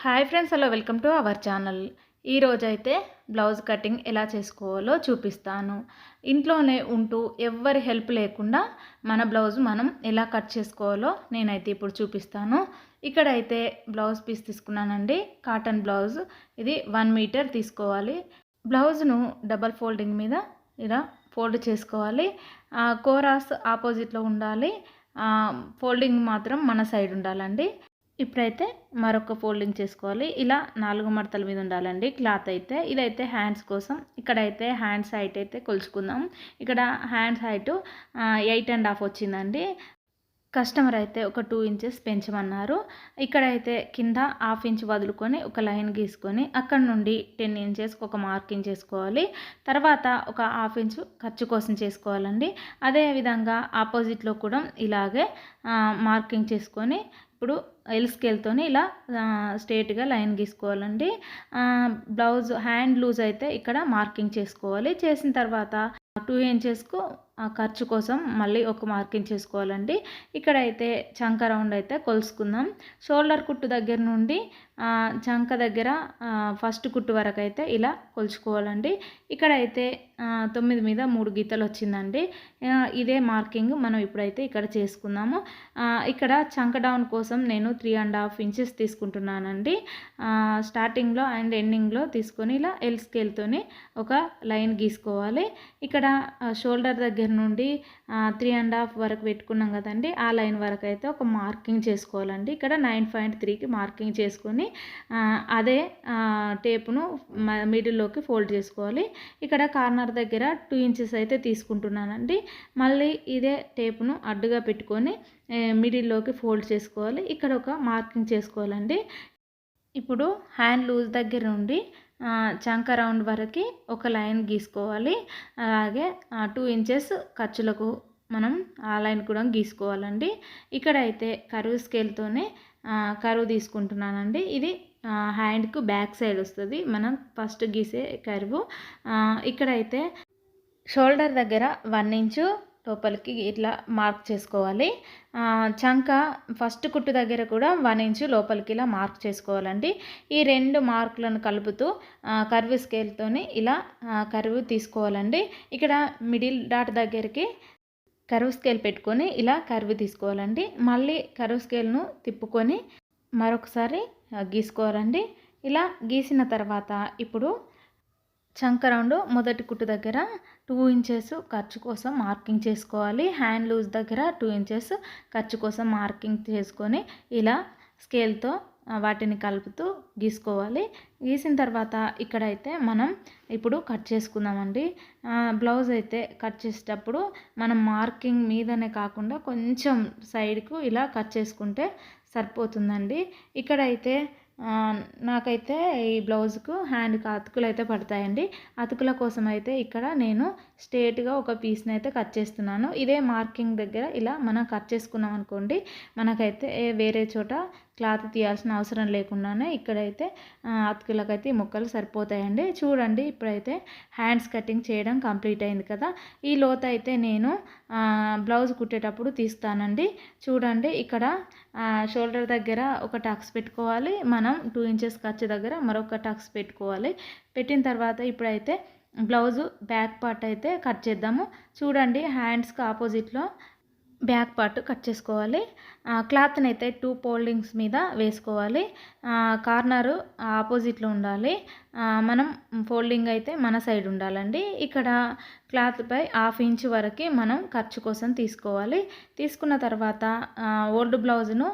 Hi friends hello welcome to our channel. ఈరోజైతే blouse cutting ఎలా చేసుకోవాలో చూపిస్తాను. ఇంట్లోనే ఉంటూ ఎవ్వరి హెల్ప్ లేకుండా మన బ్లౌజ్ మనం ఎలా కట్ చేసుకోవాలో నేనైతే ఇప్పుడు చూపిస్తాను. ఇక్కడైతే బ్లౌజ్ పీస్ తీసుకున్నానండి. Cotton blouse. ఇది వన్ మీటర్ తీసుకోవాలి. బ్లౌజ్ను డబల్ ఫోల్డింగ్ మీద ఇలా ఫోల్డ్ చేసుకోవాలి. కోరాస్ ఆపోజిట్లో ఉండాలి. ఫోల్డింగ్ మాత్రం మన సైడ్ ఉండాలండి. ఇప్పుడైతే మరొక ఫోల్డింగ్ చేసుకోవాలి. ఇలా నాలుగు మడతల మీద ఉండాలండి. క్లాత్ అయితే ఇదైతే హ్యాండ్స్ కోసం. ఇక్కడైతే హ్యాండ్స్ హైట్ అయితే కొలుచుకుందాం. ఇక్కడ hands height eight and half వచ్చిందండి. కస్టమర్ అయితే ఒక టూ ఇంచెస్ పెంచమన్నారు. ఇక్కడైతే కింద హాఫ్ ఇంచ్ వదులుకొని ఒక లైన్ గీసుకొని అక్కడ నుండి టెన్ ఇంచెస్కి ఒక మార్కింగ్ చేసుకోవాలి. తర్వాత ఒక హాఫ్ ఇంచ్ ఖర్చు కోసం చేసుకోవాలండి. అదేవిధంగా ఆపోజిట్లో కూడా ఇలాగే మార్కింగ్ చేసుకొని ఇప్పుడు ఎల్ స్కేల్తోని ఇలా స్ట్రేట్గా లైన్ గీసుకోవాలండి. బ్లౌజ్ హ్యాండ్ లూజ్ అయితే ఇక్కడ మార్కింగ్ చేసుకోవాలి. చేసిన తర్వాత టూ ఇంచెస్కు ఖర్చు కోసం మళ్ళీ ఒక మార్కింగ్ చేసుకోవాలండి. ఇక్కడైతే చంక రౌండ్ అయితే కొలుసుకుందాం. షోల్డర్ కుట్టు దగ్గర నుండి చంక దగ్గర ఫస్ట్ కుట్టు వరకు అయితే ఇలా కొలుచుకోవాలండి. ఇక్కడైతే తొమ్మిది మీద మూడు గీతలు వచ్చిందండి. ఇదే మార్కింగ్ మనం ఇప్పుడైతే ఇక్కడ చేసుకుందాము. ఇక్కడ చంక డౌన్ కోసం నేను త్రీ అండ్ హాఫ్ ఇంచెస్ తీసుకుంటున్నానండి. స్టార్టింగ్లో అండ్ ఎండింగ్లో తీసుకొని ఇలా ఎల్ స్కేల్తోని ఒక లైన్ గీసుకోవాలి. ఇక్కడ షోల్డర్ దగ్గర నుండి త్రీ అండ్ హాఫ్ వరకు పెట్టుకున్నాం కదండి. ఆ లైన్ వరకు అయితే ఒక మార్కింగ్ చేసుకోవాలండి. ఇక్కడ నైన్ పాయింట్ త్రీకి మార్కింగ్ చేసుకొని అదే టేపును మిడిల్లోకి ఫోల్డ్ చేసుకోవాలి. ఇక్కడ కార్నర్ దగ్గర టూ ఇంచెస్ అయితే తీసుకుంటున్నానండి. మళ్ళీ ఇదే టేపును అడ్డుగా పెట్టుకొని మిడిల్లోకి ఫోల్డ్ చేసుకోవాలి. ఇక్కడ ఒక మార్కింగ్ చేసుకోవాలండి. ఇప్పుడు హ్యాండ్ లూజ్ దగ్గర నుండి చంక రౌండ్ వరకు ఒక లైన్ గీసుకోవాలి. అలాగే టూ ఇంచెస్ ఖర్చులకు మనం ఆ లైన్ కూడా గీసుకోవాలండి. ఇక్కడైతే కరువు స్కేల్తోనే కరువు తీసుకుంటున్నానండి. ఇది హ్యాండ్కు బ్యాక్ సైడ్ వస్తుంది. మనం ఫస్ట్ గీసే కరువు. ఇక్కడైతే షోల్డర్ దగ్గర వన్ ఇంచు లోపలికి ఇట్లా మార్క్ చేసుకోవాలి. చంక ఫస్ట్ కుట్టు దగ్గర కూడా వన్ ఇంచు లోపలికి ఇలా మార్క్ చేసుకోవాలండి. ఈ రెండు మార్కులను కలుపుతూ కర్వ్ స్కేల్తోని ఇలా ఆ, కర్వ్ తీసుకోవాలండి. ఇక్కడ మిడిల్ డాట్ దగ్గరికి కర్వ్ స్కేల్ పెట్టుకొని ఇలా కర్వ్ తీసుకోవాలండి. మళ్ళీ కర్వ్ స్కేల్ను తిప్పుకొని మరొకసారి గీసుకోవాలండి. ఇలా గీసిన తర్వాత ఇప్పుడు చంక రౌండ్ మొదటి కుట్టు దగ్గర టూ ఇంచెస్ ఖర్చు కోసం మార్కింగ్ చేసుకోవాలి. హ్యాండ్ లూజ్ దగ్గర టూ ఇంచెస్ ఖర్చు కోసం మార్కింగ్ చేసుకొని ఇలా స్కేల్తో వాటిని కలుపుతూ గీసుకోవాలి. గీసిన తర్వాత ఇక్కడైతే మనం ఇప్పుడు కట్ చేసుకుందామండి. బ్లౌజ్ అయితే కట్ చేసేటప్పుడు మనం మార్కింగ్ మీదనే కాకుండా కొంచెం సైడ్కు ఇలా కట్ చేసుకుంటే సరిపోతుందండి. ఇక్కడైతే నాకైతే ఈ బ్లౌజ్కు హ్యాండ్కి అతుకులు అయితే పడతాయండి. అతుకుల కోసం అయితే ఇక్కడ నేను స్ట్రేట్గా ఒక పీస్ని అయితే కట్ చేస్తున్నాను. ఇదే మార్కింగ్ దగ్గర ఇలా మనం కట్ చేసుకున్నాం అనుకోండి మనకైతే వేరే చోట క్లాత్ తీయాల్సిన అవసరం లేకుండానే ఇక్కడైతే అతుకులకైతే ఈ ముక్కలు సరిపోతాయండి. చూడండి ఇప్పుడైతే హ్యాండ్స్ కటింగ్ చేయడం కంప్లీట్ అయింది కదా. ఈ లోత అయితే నేను బ్లౌజ్ కుట్టేటప్పుడు తీస్తానండి. చూడండి ఇక్కడ షోల్డర్ దగ్గర ఒక టక్స్ పెట్టుకోవాలి. మనం టూ ఇంచెస్ ఖర్చు దగ్గర మరొక టక్స్ పెట్టుకోవాలి. పెట్టిన తర్వాత ఇప్పుడైతే బ్లౌజు బ్యాక్ పార్ట్ అయితే కట్ చేద్దాము. చూడండి హ్యాండ్స్కి ఆపోజిట్లో బ్యాక్ పార్ట్ కట్ చేసుకోవాలి. క్లాత్ని అయితే టూ ఫోల్డింగ్స్ మీద వేసుకోవాలి. కార్నరు ఆపోజిట్లో ఉండాలి. మనం ఫోల్డింగ్ అయితే మన సైడ్ ఉండాలండి. ఇక్కడ క్లాత్పై హాఫ్ ఇంచ్ వరకు మనం ఖర్చు కోసం తీసుకోవాలి. తీసుకున్న తర్వాత ఓల్డ్ బ్లౌజ్ను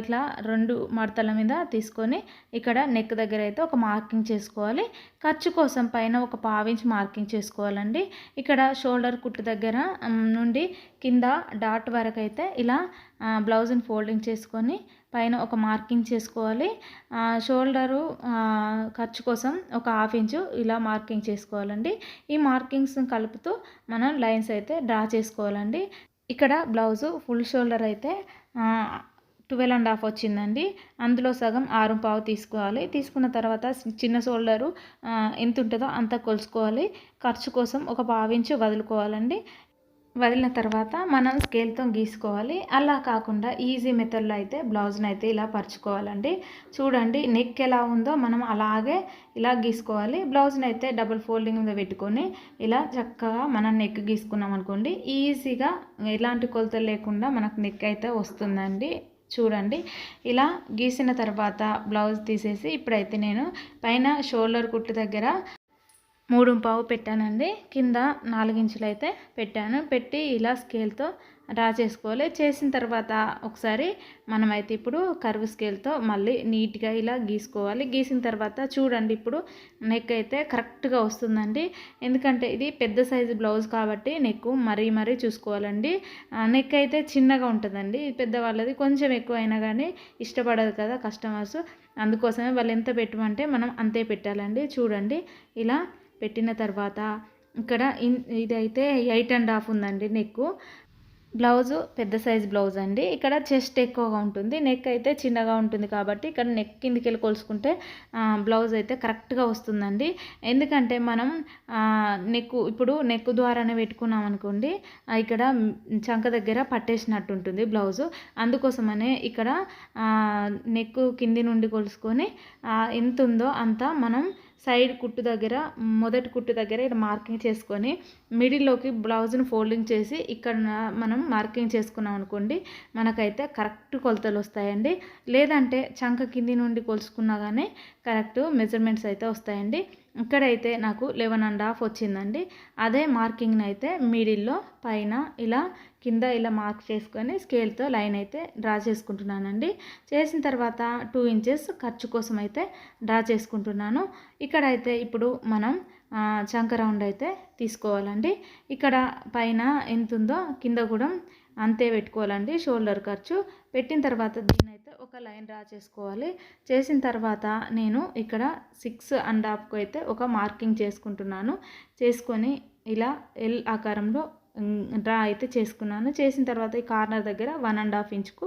ఇట్లా రెండు మడతల మీద తీసుకొని ఇక్కడ నెక్ దగ్గర అయితే ఒక మార్కింగ్ చేసుకోవాలి. ఖర్చు కోసం పైన ఒక పావించ్ మార్కింగ్ చేసుకోవాలండి. ఇక్కడ షోల్డర్ కుట్టు దగ్గర నుండి కింద డాట్ వరకు అయితే ఇలా బ్లౌజ్ని ఫోల్డింగ్ చేసుకొని పైన ఒక మార్కింగ్ చేసుకోవాలి. షోల్డరు ఖర్చు కోసం ఒక హాఫ్ ఇంచు ఇలా మార్కింగ్ చేసుకోవాలండి. ఈ మార్కింగ్స్ కలుపుతూ మనం లైన్స్ అయితే డ్రా చేసుకోవాలండి. ఇక్కడ బ్లౌజు ఫుల్ షోల్డర్ అయితే ట్వెల్వ్ అండ్ హాఫ్ వచ్చిందండి. అందులో సగం ఆరు పావు తీసుకోవాలి. తీసుకున్న తర్వాత చిన్న షోల్డరు ఎంత ఉంటుందో అంత కొలుసుకోవాలి ఖర్చు కోసం ఒక పావించు వదులుకోవాలండి. వదిలిన తర్వాత మనం స్కేల్తో గీసుకోవాలి. అలా కాకుండా ఈజీ మెథడ్లో అయితే బ్లౌజ్ని అయితే ఇలా పరుచుకోవాలండి. చూడండి నెక్ ఎలా ఉందో మనం అలాగే ఇలా గీసుకోవాలి. బ్లౌజ్ని అయితే డబుల్ ఫోల్డింగ్ మీద పెట్టుకొని ఇలా చక్కగా మనం నెక్ గీసుకున్నాం అనుకోండి ఈజీగా ఎలాంటి కొలతలు లేకుండా మనకు నెక్ అయితే వస్తుందండి. చూడండి ఇలా గీసిన తర్వాత బ్లౌజ్ తీసేసి ఇప్పుడైతే నేను పైన షోల్డర్ కుట్టు దగ్గర మూడు పావు పెట్టానండి. కింద నాలుగించులు అయితే పెట్టాను. పెట్టి ఇలా స్కేల్తో డ్రా చేసుకోవాలి చేసిన తర్వాత ఒకసారి మనమైతే ఇప్పుడు కర్వ్ స్కేల్తో మళ్ళీ నీట్గా ఇలా గీసుకోవాలి. గీసిన తర్వాత చూడండి ఇప్పుడు నెక్ అయితే కరెక్ట్గా వస్తుందండి. ఎందుకంటే ఇది పెద్ద సైజు బ్లౌజ్ కాబట్టి నెక్ మరీ మరీ చూసుకోవాలండి. నెక్ అయితే చిన్నగా ఉంటుందండి. పెద్దవాళ్ళది కొంచెం ఎక్కువ అయినా కానీ ఇష్టపడదు కదా కస్టమర్స్ అందుకోసమే వాళ్ళు ఎంత పెట్టమంటే మనం అంతే పెట్టాలండి. చూడండి. ఇలా పెట్టిన తర్వాత ఇక్కడ ఇన్ ఇదైతే ఎయిట్ అండ్ హాఫ్ ఉందండి నెక్ బ్లౌజు పెద్ద సైజ్ బ్లౌజ్ అండి. ఇక్కడ చెస్ట్ ఎక్కువగా ఉంటుంది. నెక్ అయితే చిన్నగా ఉంటుంది కాబట్టి ఇక్కడ నెక్ కిందికి వెళ్ళి కొలుసుకుంటే బ్లౌజ్ అయితే కరెక్ట్గా వస్తుందండి. ఎందుకంటే మనం నెక్ ఇప్పుడు నెక్ ద్వారానే పెట్టుకున్నాం అనుకోండి ఇక్కడ చంక దగ్గర పట్టేసినట్టు ఉంటుంది బ్లౌజు అందుకోసమనే ఇక్కడ నెక్ కింది నుండి కొలుసుకొని ఎంత ఉందో అంత మనం సైడ్ కుట్టు దగ్గర మొదటి కుట్టు దగ్గర ఇక్కడ మార్కింగ్ చేసుకొని మిడిల్లోకి బ్లౌజ్ని ఫోల్డింగ్ చేసి ఇక్కడ మనం మార్కింగ్ చేసుకున్నాం అనుకోండి మనకైతే కరెక్ట్ కొలతలు వస్తాయండి. లేదంటే చంక కింది నుండి కొలుసుకున్నా కానీ కరెక్ట్ మెజర్మెంట్స్ అయితే వస్తాయండి. ఇక్కడైతే నాకు లెవెన్ అండ్ హాఫ్ వచ్చిందండి. అదే మార్కింగ్ని అయితే మిడిల్లో పైన ఇలా కింద ఇలా మార్క్ చేసుకొని స్కేల్తో లైన్ అయితే డ్రా చేసుకుంటున్నానండి. చేసిన తర్వాత టూ ఇంచెస్ ఖర్చు కోసం అయితే డ్రా చేసుకుంటున్నాను. ఇక్కడైతే ఇప్పుడు మనం చంక రౌండ్ అయితే తీసుకోవాలండి. ఇక్కడ పైన ఎంత ఉందో కింద కూడా అంతే పెట్టుకోవాలండి షోల్డర్ ఖర్చు. పెట్టిన తర్వాత దీన్ని అయితే ఒక లైన్ డ్రా చేసుకోవాలి. చేసిన తర్వాత నేను ఇక్కడ సిక్స్ అండ్ హాఫ్కు అయితే ఒక మార్కింగ్ చేసుకుంటున్నాను. చేసుకొని ఇలా ఎల్ ఆకారంలో డ్రా అయితే చేసుకున్నాను. చేసిన తర్వాత ఈ కార్నర్ దగ్గర వన్ అండ్ హాఫ్ ఇంచుకు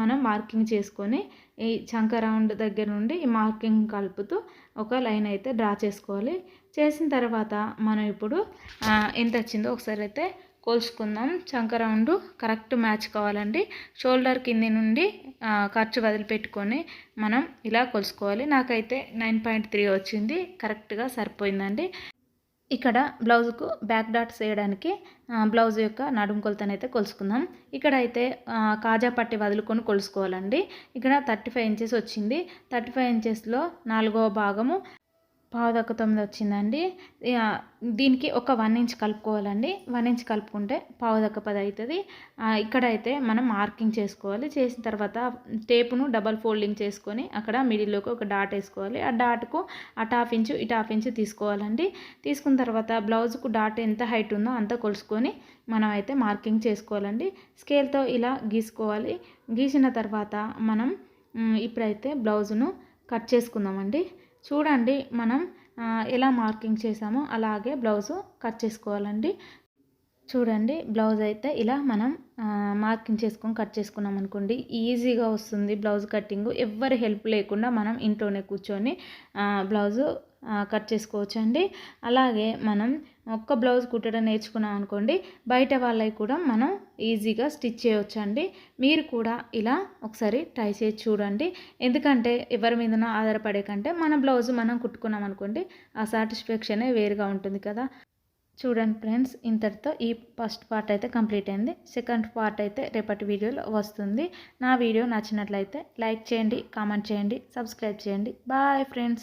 మనం మార్కింగ్ చేసుకొని ఈ చంక రౌండ్ దగ్గర నుండి ఈ మార్కింగ్ కలుపుతూ ఒక లైన్ అయితే డ్రా చేసుకోవాలి. చేసిన తర్వాత మనం ఇప్పుడు ఎంత వచ్చిందో ఒకసారి అయితే కోల్చుకుందాం. చంక రౌండ్ కరెక్ట్ మ్యాచ్ కావాలండి. షోల్డర్ కింది నుండి ఖర్చు వదిలిపెట్టుకొని మనం ఇలా కొలుసుకోవాలి నాకైతే నైన్ పాయింట్ త్రీ వచ్చింది. కరెక్ట్గా సరిపోయిందండి. ఇక్కడ బ్లౌజ్కు బ్యాక్ డాట్స్ వేయడానికి బ్లౌజ్ యొక్క నడుము కొలతనైతే కొలుసుకుందాం. ఇక్కడ అయితే కాజా పట్టి వదులుకొని కొలుసుకోవాలండి. ఇక్కడ థర్టీ ఫైవ్ ఇంచెస్ వచ్చింది. థర్టీ ఫైవ్ ఇంచెస్లో నాలుగవ భాగము పావుదక్క తొమ్మిది వచ్చిందండి. దీనికి ఒక వన్ ఇంచ్ కలుపుకోవాలండి. వన్ ఇంచ్ కలుపుకుంటే పావుదక్క పది అవుతుంది ఇక్కడ అయితే మనం మార్కింగ్ చేసుకోవాలి. చేసిన తర్వాత టేపును డబల్ ఫోల్డింగ్ చేసుకొని అక్కడ మిడిల్లోకి ఒక డాట్ వేసుకోవాలి. ఆ డాట్కు అటు హాఫ్ ఇంచు ఇటు హాఫ్ ఇంచు తీసుకోవాలండి. తీసుకున్న తర్వాత బ్లౌజ్కు డాట్ ఎంత హైట్ ఉందో అంత కొలుసుకొని మనం అయితే మార్కింగ్ చేసుకోవాలండి. స్కేల్తో ఇలా గీసుకోవాలి. గీసిన తర్వాత మనం ఇప్పుడైతే బ్లౌజును కట్ చేసుకుందామండి. చూడండి మనం ఎలా మార్కింగ్ చేసామో అలాగే బ్లౌజు కట్ చేసుకోవాలండి. చూడండి బ్లౌజ్ అయితే ఇలా మనం మార్కింగ్ చేసుకొని కట్ చేసుకున్నాం అనుకోండి ఈజీగా వస్తుంది బ్లౌజ్ కటింగ్ ఎవరి హెల్ప్ లేకుండా మనం ఇంట్లోనే కూర్చొని బ్లౌజు కట్ చేసుకోవచ్చు అండి అలాగే మనం ఒక్క బ్లౌజ్ కుట్టడం నేర్చుకున్నాం అనుకోండి బయట వాళ్ళవి కూడా మనం ఈజీగా స్టిచ్ చేయవచ్చు అండి మీరు కూడా ఇలా ఒకసారి ట్రై చేసి చూడండి. ఎందుకంటే ఎవరి మీదనో ఆధారపడే కంటే మన బ్లౌజ్ మనం కుట్టుకున్నాం అనుకోండి ఆ సాటిస్ఫాక్షనే వేరుగా ఉంటుంది కదా. చూడండి ఫ్రెండ్స్ ఇంతటితో ఈ ఫస్ట్ పార్ట్ అయితే కంప్లీట్ అయింది. సెకండ్ పార్ట్ అయితే రేపటి వీడియోలో వస్తుంది. నా వీడియో నచ్చినట్లయితే లైక్ చేయండి కామెంట్ చేయండి సబ్స్క్రైబ్ చేయండి. Bye friends.